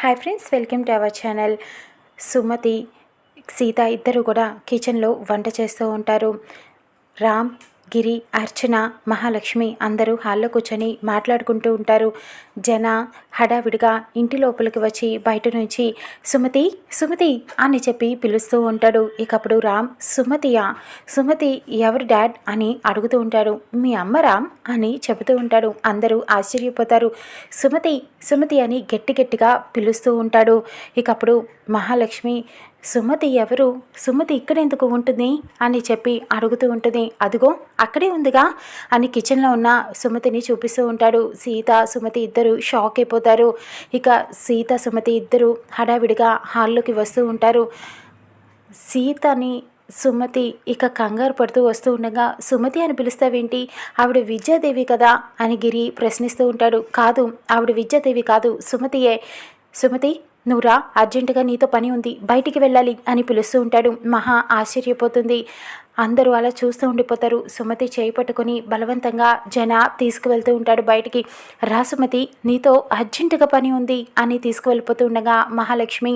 Hi friends welcome to our channel Sumathi Seetha ఇద్దరు కూడా కిచెన్లో వంట చేస్తూ ఉంటారు. రామ్ గిరి అర్చన మహాలక్ష్మి అందరూ హాల్లో కూర్చొని మాట్లాడుకుంటూ ఉంటారు. జన హడావిడిగా ఇంటి లోపలికి వచ్చి బయట నుంచి సుమతి సుమతి అని చెప్పి పిలుస్తూ ఉంటాడు. ఇకప్పుడు రామ్ సుమతియా సుమతి ఎవరు డాడ్? అని అడుగుతూ ఉంటాడు. మీ అమ్మ రామ్? అని చెబుతూ ఉంటాడు. అందరూ ఆశ్చర్యపోతారు. సుమతి సుమతి అని గట్టి గట్టిగా పిలుస్తూ ఉంటాడు. ఇకప్పుడు మహాలక్ష్మి సుమతి ఎవరు? సుమతి ఇక్కడ ఎందుకు ఉంటుంది? అని చెప్పి అడుగుతూ ఉంటుంది. అదిగో అక్కడే ఉందిగా. అని కిచెన్లో ఉన్న సుమతిని చూపిస్తూ ఉంటాడు. సీత సుమతి ఇద్దరు షాక్ అయిపోతారు. ఇక సీత సుమతి ఇద్దరు హడావిడిగా హాల్లోకి వస్తూ ఉంటారు. సీతని సుమతి ఇక కంగారు పడుతూ వస్తూ ఉండగా సుమతి అని పిలుస్తావేంటి? ఆవిడ విద్యాదేవి కదా? అని గిరి ప్రశ్నిస్తూ ఉంటాడు. కాదు ఆవిడ విద్యాదేవి కాదు సుమతియే. సుమతి నువ్వురా అర్జెంటుగా నీతో పని ఉంది బయటికి వెళ్ళాలి అని పిలుస్తూ ఉంటాడు. మహా ఆశ్చర్యపోతుంది. అందరూ అలా చూస్తూ ఉండిపోతారు. సుమతి చేయి పట్టుకొని బలవంతంగా జన తీసుకువెళ్తూ ఉంటాడు బయటికి. రా సుమతి నీతో అర్జెంటుగా పని ఉంది అని తీసుకువెళ్ళిపోతూ ఉండగా మహాలక్ష్మి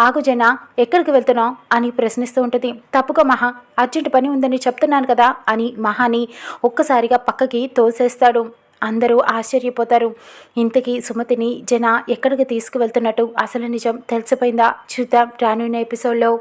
ఆగు జన ఎక్కడికి వెళ్తున్నావు? అని ప్రశ్నిస్తూ ఉంటుంది. తప్పుగా మహా అర్జెంటు పని ఉందని చెప్తున్నాను కదా అని మహాని ఒక్కసారిగా పక్కకి తోసేస్తాడు. అందరూ ఆశ్చర్యపోతారు. ఇంతకీ సుమతిని జన ఎక్కడికి తీసుకువెళ్తున్నట్టు? అసలు నిజం తెలిసిపోయిందా? చూద్దాం రానున్న ఎపిసోడ్లో.